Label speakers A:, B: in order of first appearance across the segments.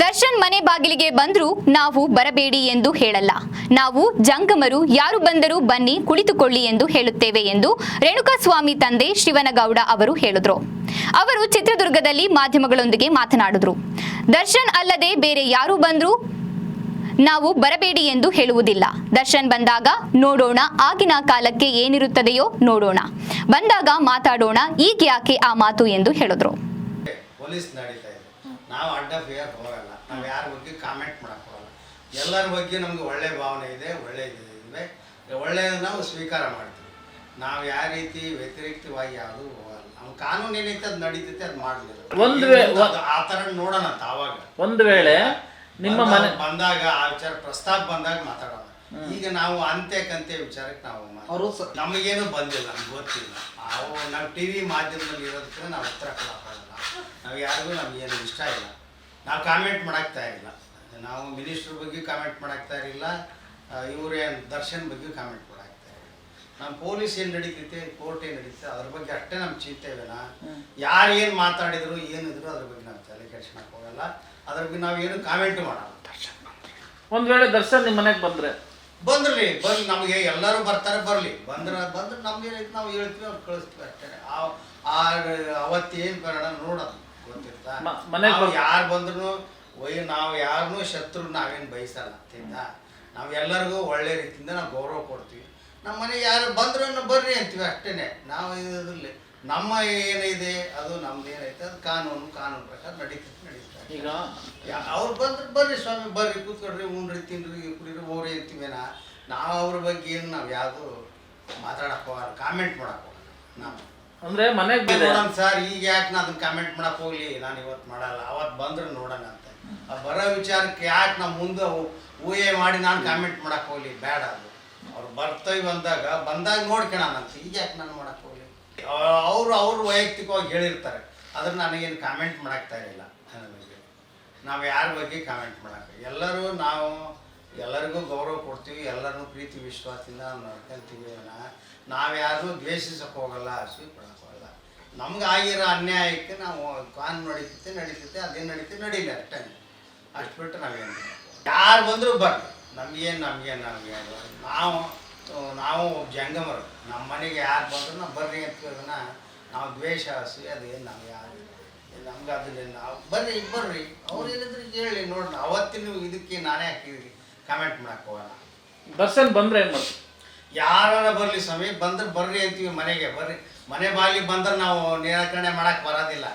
A: ದರ್ಶನ್ ಮನೆ ಬಾಗಿಲಿಗೆ ಬಂದ್ರು ನಾವು ಬರಬೇಡಿ ಎಂದು ಹೇಳಲ್ಲ. ನಾವು ಜಂಗಮರು, ಯಾರು ಬಂದರೂ ಬನ್ನಿ, ಕುಳಿತುಕೊಳ್ಳಿ ಎಂದು ಹೇಳುತ್ತೇವೆ ಎಂದು ರೇಣುಕಾಸ್ವಾಮಿ ತಂದೆ ಶಿವನಗೌಡ ಅವರು ಹೇಳಿದ್ರು. ಅವರು ಚಿತ್ರದುರ್ಗದಲ್ಲಿ ಮಾಧ್ಯಮಗಳೊಂದಿಗೆ ಮಾತನಾಡಿದ್ರು. ದರ್ಶನ್ ಅಲ್ಲದೆ ಬೇರೆ ಯಾರು ಬಂದ್ರು ನಾವು ಬರಬೇಡಿ ಎಂದು ಹೇಳುವುದಿಲ್ಲ. ದರ್ಶನ್ ಬಂದಾಗ, ನೋಡೋಣ, ಆಗಿನ ಕಾಲಕ್ಕೆ ಏನಿರುತ್ತದೆಯೋ ನೋಡೋಣ. ಬಂದಾಗ ಮಾತಾಡೋಣ ಈಗ ಯಾಕೆ ಆ ಮಾತು ಎಂದು ಹೇಳಿದ್ರು.
B: ನಾವು ಅಡ್ಡ ಫೇರ್ ಹೋಗಲ್ಲ. ನಾವು ಯಾರ ಬಗ್ಗೆ ಕಾಮೆಂಟ್ ಮಾಡಕ್ಕೆ ಹೋಗಲ್ಲ. ಎಲ್ಲರ ಬಗ್ಗೆ ನಮಗೆ ಒಳ್ಳೆ ಭಾವನೆ ಇದೆ ಒಳ್ಳೆ ಇದೆ ಒಳ್ಳೆಯದು ನಾವು ಸ್ವೀಕಾರ ಮಾಡ್ತೀವಿ. ನಾವು ಯಾವ ರೀತಿ ವ್ಯತಿರಿಕ್ತವಾಗಿ ಯಾವುದು ಹೋಗಲ್ಲ. ನಮ್ಮ ಕಾನೂನು ಏನೈತೆ ಅದು ನಡೀತೈತೆ ಅದು ಮಾಡಲಿಲ್ಲ.
C: ಒಂದು
B: ಆ ಥರ ನೋಡೋಣ ಅಂತ ಆವಾಗ.
C: ಒಂದು ವೇಳೆ ನಿಮ್ಮ ಮನೆ
B: ಬಂದಾಗ ಆ ವಿಚಾರ ಪ್ರಸ್ತಾಪ ಬಂದಾಗ ಮಾತಾಡೋಣ. ಈಗ ನಾವು ಅಂತ್ಯಕ್ಕಂತೆ ವಿಚಾರಕ್ಕೆ ನಾವು
D: ಅವರು
B: ನಮಗೇನು ಬಂದಿಲ್ಲ ನಮ್ಗೆ ಗೊತ್ತಿಲ್ಲ. ಅವು ನಾವು ಟಿ ವಿ ಮಾಧ್ಯಮದಲ್ಲಿ ಇರೋದಕ್ಕೆ ನಾವು ಉತ್ತರ ಕೊಡೋಕ್ಕಾಗಲ್ಲ ನಾವು ಯಾರಿಗೂ ನಮಗೇನು ಇಷ್ಟ ಇಲ್ಲ. ನಾವು ಕಾಮೆಂಟ್ ಮಾಡಾಕ್ತಾ ಇಲ್ಲ. ನಾವು ಮಿನಿಸ್ಟ್ರ್ ಬಗ್ಗೆ ಕಾಮೆಂಟ್ ಮಾಡಾಕ್ತಾ ಇರಲಿಲ್ಲ ಇವರೇ ದರ್ಶನ್ ಬಗ್ಗೆ ಕಾಮೆಂಟ್ ಮಾಡಾಕ್ತಾ ಇರಲಿಲ್ಲ ನಮ್ಮ ಪೊಲೀಸ್ ಏನು ನಡೀತೈತೆ ಕೋರ್ಟ್ ಏನು ನಡೀತೈತೆ ಅದ್ರ ಬಗ್ಗೆ ಅಷ್ಟೇ ನಮ್ಮ ಚಿಂತೆ ಇದೆ ಯಾರು ಏನು ಮಾತಾಡಿದ್ರು ಏನಿದ್ರು ಅದ್ರ ಬಗ್ಗೆ ನಾವು ತಲೆ ಕೆಡ್ಸ್ಕೊಳಕ್ ಹೋಗಲ್ಲ. ಅದ್ರ ಬಗ್ಗೆ ನಾವು ಏನು ಕಾಮೆಂಟ್ ಮಾಡಲ್ಲ.
C: ಒಂದು ವೇಳೆ ದರ್ಶನ್ ನಿಮ್ಮ ಮನೆಗೆ ಬಂದ್ರೆ
B: ಬಂದ್ರಿ ಬರ್ಲಿ ನಮಗೆ ಎಲ್ಲರೂ ಬರ್ತಾರೆ ಬರ್ಲಿ. ಬಂದ್ರ ಬಂದ್ರೆ ನಮ್ಗೆ ನಾವು ಹೇಳ್ತೀವಿ ಅವ್ರು ಕಳಿಸ್ತೀವಿ ಅಷ್ಟೇ. ಅವತ್ತೇನು ಬರೋಣ ನೋಡೋದು ಗೊತ್ತಿರ್ತಾ ಯಾರು ಬಂದ್ರು ಒಯ್ ನಾವು ಯಾರನ್ನೂ ಶತ್ರು ನಾವೇನು ಬಯಸಲ್ಲ ತಿಂದ ನಾವೆಲ್ಲರಿಗೂ ಒಳ್ಳೆ ರೀತಿಯಿಂದ ನಾವು ಗೌರವ ಕೊಡ್ತೀವಿ. ನಮ್ಮ ಮನೆಗೆ ಯಾರು ಬಂದ್ರು ಬರ್ರಿ ಅಂತೀವಿ ಅಷ್ಟೇನೆ. ನಾವು ಇದರಲ್ಲಿ ನಮ್ಮ ಏನಿದೆ ಅದು ನಮ್ದು ಏನೈತೆ ಅದು ಕಾನೂನು ಕಾನೂನು ಪ್ರಕಾರ ನಡೀತೈತೆ ನಡೀತಾ
C: ಈಗ
B: ಅವ್ರು ಬಂದ್ರೆ ಬರ್ರಿ ಸ್ವಾಮಿ ಬರ್ರಿ ಕೂತ್ಕೊಡ್ರಿ ಉಂಡ್ರಿ ತಿನ್ರಿ ಕುಡೀರಿ ಹೋಗ್ರಿ ಅಂತೀವೇನ ನಾವು ಅವ್ರ ಬಗ್ಗೆ ಏನು ನಾವು ಯಾವುದು ಮಾತಾಡಕ್ ಹೋಗಲ್ಲ ಕಾಮೆಂಟ್ ಮಾಡಕ್ಕೆ ಹೋಗಲ್ಲ. ನಾವು.
C: ಅಂದ್ರೆ ಮನೆಗೆ
B: ನೋಡೋಣ ಸರ್ ಈಗ ಯಾಕೆ ನಾನು ಅದನ್ನ ಕಾಮೆಂಟ್ ಮಾಡಕ್ ಹೋಗ್ಲಿ? ನಾನು ಇವತ್ತು ಮಾಡಲ್ಲ ಅವತ್ತು ಬಂದ್ರೆ ನೋಡೋಣ ಅಂತ. ಆ ಬರೋ ವಿಚಾರಕ್ಕೆ ಯಾಕೆ ನಾವು ಮುಂದೆ ಊಹೆ ಮಾಡಿ ನಾನು ಕಾಮೆಂಟ್ ಮಾಡಕ್ ಹೋಗ್ಲಿ? ಬೇಡ ಅದು. ಬರ್ತೇವೆ ಬಂದಾಗ ಬಂದಾಗ ನೋಡ್ಕೊಳಣ ಅಂತ ಈಗ ಯಾಕೆ ನಾನು ಮಾಡಕ್ಕೆ ಹೋಗಲಿ? ಅವರು ಅವರು ವೈಯಕ್ತಿಕವಾಗಿ ಹೇಳಿರ್ತಾರೆ. ಆದ್ರೆ ನನಗೇನು ಕಾಮೆಂಟ್ ಮಾಡಾಕ್ತಾ ಇರಲಿಲ್ಲ ನಾವು ಯಾರ ಬಗ್ಗೆ ಕಾಮೆಂಟ್ ಮಾಡಕ್ಕೆ ಎಲ್ಲರೂ ನಾವು, ಎಲ್ಲರಿಗೂ ಗೌರವ ಕೊಡ್ತೀವಿ ಎಲ್ಲರೂ ಪ್ರೀತಿ, ವಿಶ್ವಾಸದಿಂದ ನಾವು ಯಾರೂ ದ್ವೇಷಿಸಕ್ಕೆ ಹೋಗಲ್ಲ ಸ್ವೀಕರಣಕ್ಕೆ ಹೋಗಲ್ಲ. ನಮ್ಗೆ ಆಗಿರೋ ಅನ್ಯಾಯಕ್ಕೆ ನಾವು ಕಾನೂನು ನಡೀತೈತೆ ನಡೀತೈತೆ, ಅದೇನು ನಡೀತೈತೆ, ನಡೀಲಿ ಅಷ್ಟೇ ಅಷ್ಟು ಬಿಟ್ಟು ನಾವೇನು ಯಾರು ಬಂದರೂ ಬರ್ರಿ ನಮಗೇನು ನಮಗೇನು ನಮಗೆ ನಾವು ನಾವು ಜಂಗಮರು. ನಮ್ಮ ಮನೆಗೆ ಯಾರು ಬಂದ್ರು ನಾವು ಬರ್ರಿ ಅಂತ ಕೇಳಿದ್ರೆ ನಾವು ದ್ವೇಷ ಹಸಿ ಅದೇನು ನಾವು ಯಾರು ನಮ್ಗೆ ಅದನ್ನ ನಾವು ಬರ್ರಿ ಬರ್ರಿ. ಅವ್ರು ಏನಿದ್ರೆ ಹೇಳಿ ನೋಡೋಣ. ಅವತ್ತಿನ ಇದಕ್ಕೆ ನಾನೇ ಹಾಕಿದ್ರಿ ಕಾಮೆಂಟ್ ಮಾಡಕ್ಕೆ ಹೋಗಲ್ಲ
C: ದರ್ಶನ್ ಬಂದ್ರೆ ಏನು ಮಾಡ್ತೀವಿ
B: ಯಾರ ಬರ್ಲಿ ಸ್ವಾಮಿ ಬಂದ್ರೆ ಬರ್ರಿ ಅಂತೀವಿ ಮನೆಗೆ ಬರ್ರಿ. ಮನೆ ಬಾಗಿಲಿ ಬಂದ್ರೆ ನಾವು ನಿರಾಕರಣೆ ಮಾಡಕ್ಕೆ ಬರೋದಿಲ್ಲ.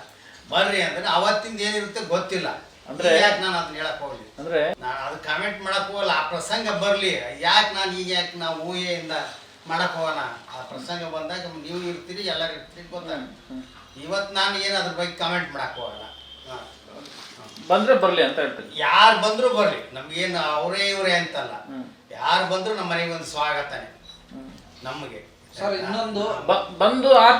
B: ಬರ್ರಿ ಅಂದ್ರೆ ಅವತ್ತಿಂದ ಏನಿರುತ್ತೆ ಗೊತ್ತಿಲ್ಲ.
C: ಅಂದ್ರೆ-
B: ಯಾಕೆ ನಾನು ಅದನ್ನ ಹೇಳಕ್ ಹೋಗ್ಲಿ?
C: ಅಂದ್ರೆ
B: ನಾನು ಅದು ಕಾಮೆಂಟ್ ಮಾಡಕ್ ಹೋಗಲ್ಲ ಆ ಪ್ರಸಂಗ ಬರ್ಲಿ. ಯಾಕೆ ನಾನು ಈಗ ಯಾಕೆ ನಾ ಊಹೆಯಿಂದ ಮಾಡಕ್ ಹೋಗೋಣ ಆ ಪ್ರಸಂಗ ಬಂದಾಗ ನೀವು ಇರ್ತೀರಿ ಎಲ್ಲರೂ ಇರ್ತೀರಿ ಗೊತ್ತಾಗ ಇವತ್ತು ನಾನು ಏನು ಅದ್ರ ಬಗ್ಗೆ ಕಾಮೆಂಟ್ ಮಾಡಕ್ ಹೋಗಲ್ಲ. ಹಾ.
C: ಬಂದ್ರೆ ಬರ್ಲಿ ಅಂತ ಹೇಳ್ತೀನಿ
B: ಯಾರು ಬಂದ್ರು ಬರ್ಲಿ. ನಮ್ಗೇನು ಅವರೇ ಇವರೇ ಅಂತಲ್ಲ. ಯಾರು ಬಂದ್ರು ನಮ್ಮ ಮನೆಗೆ ಒಂದು ಸ್ವಾಗತನೇ. ನಮಗೆ.
D: ಸರ್ ಇನ್ನೊಂದು
C: ಬಂದು ಆ